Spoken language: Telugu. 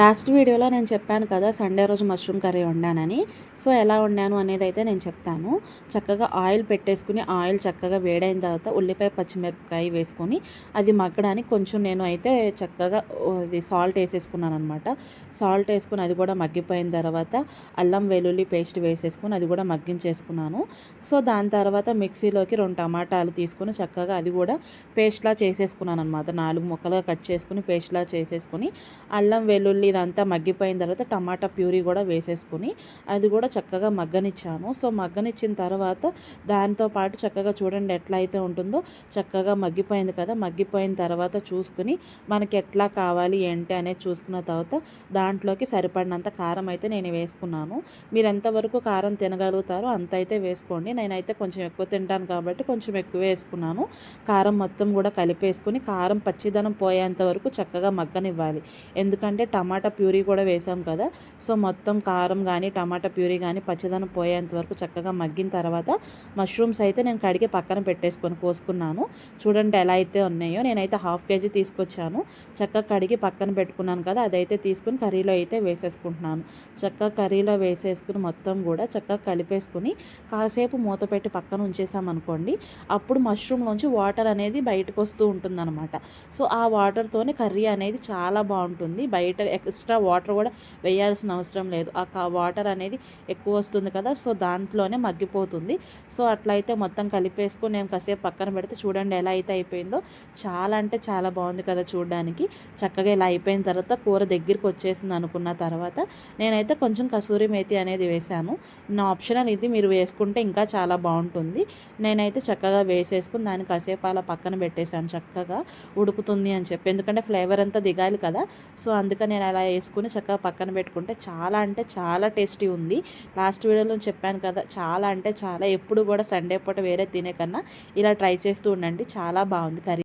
లాస్ట్ వీడియోలో నేను చెప్పాను కదా సండే రోజు మష్రూమ్ కర్రీ వండానని. సో ఎలా వండాను అనేది అయితే నేను చెప్తాను. చక్కగా ఆయిల్ పెట్టేసుకుని ఆయిల్ చక్కగా వేడైన తర్వాత ఉల్లిపాయ పచ్చిమిరపకాయ వేసుకొని అది మగ్గడానికి కొంచెం నేను అయితే చక్కగా ఇది సాల్ట్ వేసేసుకున్నాను అనమాట సాల్ట్ వేసుకుని అది కూడా మగ్గిపోయిన తర్వాత అల్లం వెల్లుల్లి పేస్ట్ వేసేసుకుని అది కూడా మగ్గించేసుకున్నాను. సో దాని తర్వాత మిక్సీలోకి రెండు టమాటాలు తీసుకుని చక్కగా అది కూడా పేస్ట్లా చేసేసుకున్నాను అనమాట నాలుగు ముక్కలుగా కట్ చేసుకుని పేస్ట్లా చేసేసుకుని అల్లం వెల్లుల్లి ఇదంతా మగ్గిపోయిన తర్వాత టమాటా ప్యూరీ కూడా వేసేసుకుని అది కూడా చక్కగా మగ్గనిచ్చాను. సో మగ్గనిచ్చిన తర్వాత దాంతో పాటు చక్కగా చూడండి ఎట్లా అయితే ఉంటుందో చక్కగా మగ్గిపోయింది కదా. మగ్గిపోయిన తర్వాత చూసుకుని మనకి ఎట్లా కావాలి ఏంటి అనేది చూసుకున్న తర్వాత దాంట్లోకి సరిపడినంత కారం అయితే నేను వేసుకున్నాను. మీరు ఎంతవరకు కారం తినగలుగుతారో అంత అయితే వేసుకోండి. నేనైతే కొంచెం ఎక్కువ తింటాను కాబట్టి కొంచెం ఎక్కువ వేసుకున్నాను. కారం మొత్తం కూడా కలిపేసుకుని కారం పచ్చిదనం పోయేంత వరకు చక్కగా మగ్గనివ్వాలి. ఎందుకంటే టమాటా టమాటా ప్యూరీ కూడా వేసాం కదా. సో మొత్తం కారం కానీ టమాటా ప్యూరీ కానీ పచ్చదనం పోయేంత వరకు చక్కగా మగ్గిన తర్వాత మష్రూమ్స్ అయితే నేను కడిగి పక్కన పెట్టేసుకొని కోసుకున్నాను. చూడండి ఎలా అయితే ఉన్నాయో. నేనైతే హాఫ్ కేజీ తీసుకొచ్చాను. చక్కగా కడిగి పక్కన పెట్టుకున్నాను కదా. అదైతే తీసుకుని కర్రీలో అయితే వేసేసుకుంటున్నాను. చక్కగా కర్రీలో వేసేసుకుని మొత్తం కూడా చక్కగా కలిపేసుకుని కాసేపు మూత పెట్టి పక్కన ఉంచేసామనుకోండి అప్పుడు మష్రూమ్లోంచి వాటర్ అనేది బయటకు వస్తూ ఉంటుందన్నమాట. సో ఆ వాటర్తోనే కర్రీ అనేది చాలా బాగుంటుంది. బయట ఎక్స్ట్రా వాటర్ కూడా వేయాల్సిన అవసరం లేదు. ఆ వాటర్ అనేది ఎక్కువ వస్తుంది కదా సో దాంట్లోనే మగ్గిపోతుంది. సో అట్లయితే మొత్తం కలిపేసుకుని నేను కాసేపు పక్కన పెడితే చూడండి ఎలా అయితే అయిపోయిందో. చాలా అంటే చాలా బాగుంది కదా చూడడానికి. చక్కగా ఇలా అయిపోయిన తర్వాత కూర దగ్గరికి వచ్చేసింది అనుకున్న తర్వాత నేనైతే కొంచెం కసూరి మేతి అనేది వేశాను. నా ఆప్షనల్ ఇది మీరు వేసుకుంటే ఇంకా చాలా బాగుంటుంది. నేనైతే చక్కగా వేసేసుకుని దాన్ని కాసేపు అలా పక్కన పెట్టేశాను. చక్కగా ఉడుకుతుంది అని చెప్పి. ఎందుకంటే ఫ్లేవర్ అంతా దిగాలి కదా సో అందుకని నేను అలా వేసుకుని చక్కగా పక్కన పెట్టుకుంటే చాలా అంటే చాలా టేస్టీ ఉంది. లాస్ట్ వీడియోలో చెప్పాను కదా చాలా అంటే చాలా. ఎప్పుడు కూడా సండే పూట వేరే తినే కన్నా ఇలా ట్రై చేస్తూ ఉండండి. చాలా బాగుంది కర్రీ.